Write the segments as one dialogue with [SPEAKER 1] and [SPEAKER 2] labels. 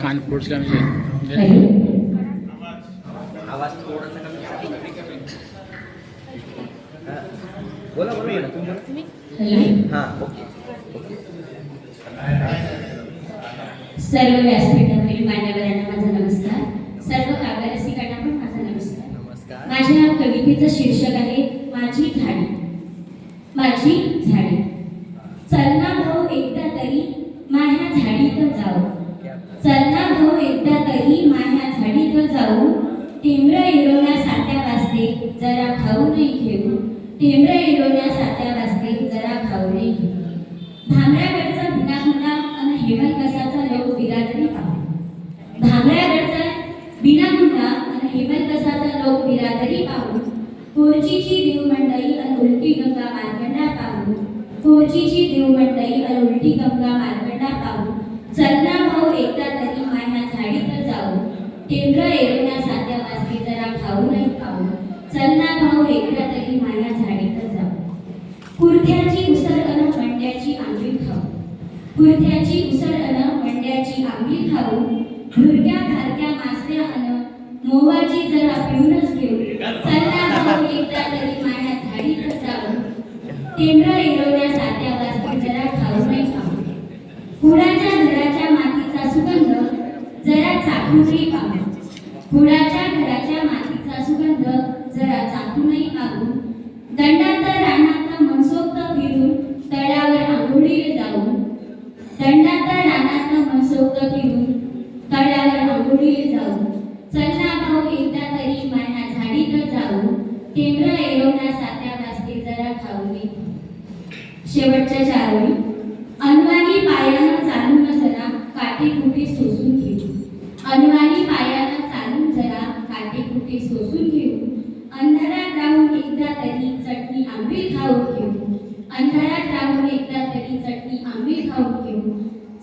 [SPEAKER 1] कान फ्रूट्सला म्हणजे
[SPEAKER 2] आवाज. हा. बोला बोला. हा ओके.
[SPEAKER 3] सर्व व्यासपीठावरील मान्यवरांना माझा नमस्कार. सर्व काव्य रसिकांना पण माझा नमस्कार. माझ्या कवितेचं शीर्षक आहे माझी झाडी. माझी झाडी. चलना भाऊ एकदा तरी माझ्या झाडीत जाऊ चलना भाऊ एकदा तरी माझ्या झाडीत जाऊ टेंबरा इरोण्या सात्या वाजते जरा खाऊ नाही घेऊ टेंबरा इरोण्या सात्या वाजते जरा खाऊ नाही घेऊ भिना भिनाखुना आणि हेमल कसाचा लोक बिरादरी पाहू भामऱ्याकडचा बिनाखुना आणि हेमल कसाचा लोक बिरादरी पाहू कोरचीची देवमंडई आणि उलटी गंगा मार्कंडा पाहू कोरचीची देवमंडई आणि उलटी गंगा मार्कंडा पाहू चलना भाऊ एकदा तरी माझ्या झाडीत जाऊ टेंबरा एरोना सात्या जरा खाऊ नाही खाऊ. चलना भाऊ एकदा तरी माझ्या झाडीत जाऊ. कुर्त्याची उसळ अन मंड्याची आंबी खाऊ. कुर्त्याची उसळ अन मंड्याची आंबी खाऊ. भुरक्या भारक्या मासल्या अन मोवाची जरा पिऊनच घेऊ. चल ना भाऊ एकदा तरी माझ्या झाडीत जाऊ. टेंबरा इरवल्या सात्या वाजता जरा खाऊ नाही खाऊ. कुडाच्या घराच्या मातीचा सुगंध जरा चाखूनही पाहू. कुडाच्या घराच्या मातीचा सुगंध जरा चाकूनही आगून दंडात रानात मनसोक्त फिरून तळावर आंघोळीला जाऊन दंडात रानात मनसोक्त फिरून तळावर आंघोळीला जाऊ चलना भाऊ एकदा तरी माझ्या झाडीत जाऊ केंद्र एरवण्या सात्या वाजते जरा खाऊ शेवटच्या चार ते सोसून घेऊ. अंधारात राहून एकदा तरी चटणी आंबील खाऊन घेऊ. अंधारात राहून एकदा तरी चटणी आंबील खाऊन घेऊ.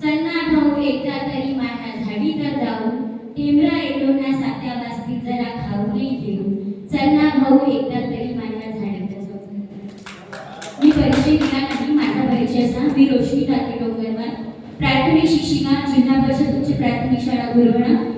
[SPEAKER 3] चलना भाऊ एकदा तरी माझ्या झाडीत जाऊ. टेमरा एलोना सात्या वाजती जरा खाऊ नाही घेऊ. चलना भाऊ एकदा तरी माझ्या झाडीत जाऊ. मी परिचय दिला नाही माझा परिचय असा मी रोशनी टाके डोंगरवार. प्राथमिक शिक्षिका जिल्हा परिषद उच्च प्राथमिक शाळा गुरवणा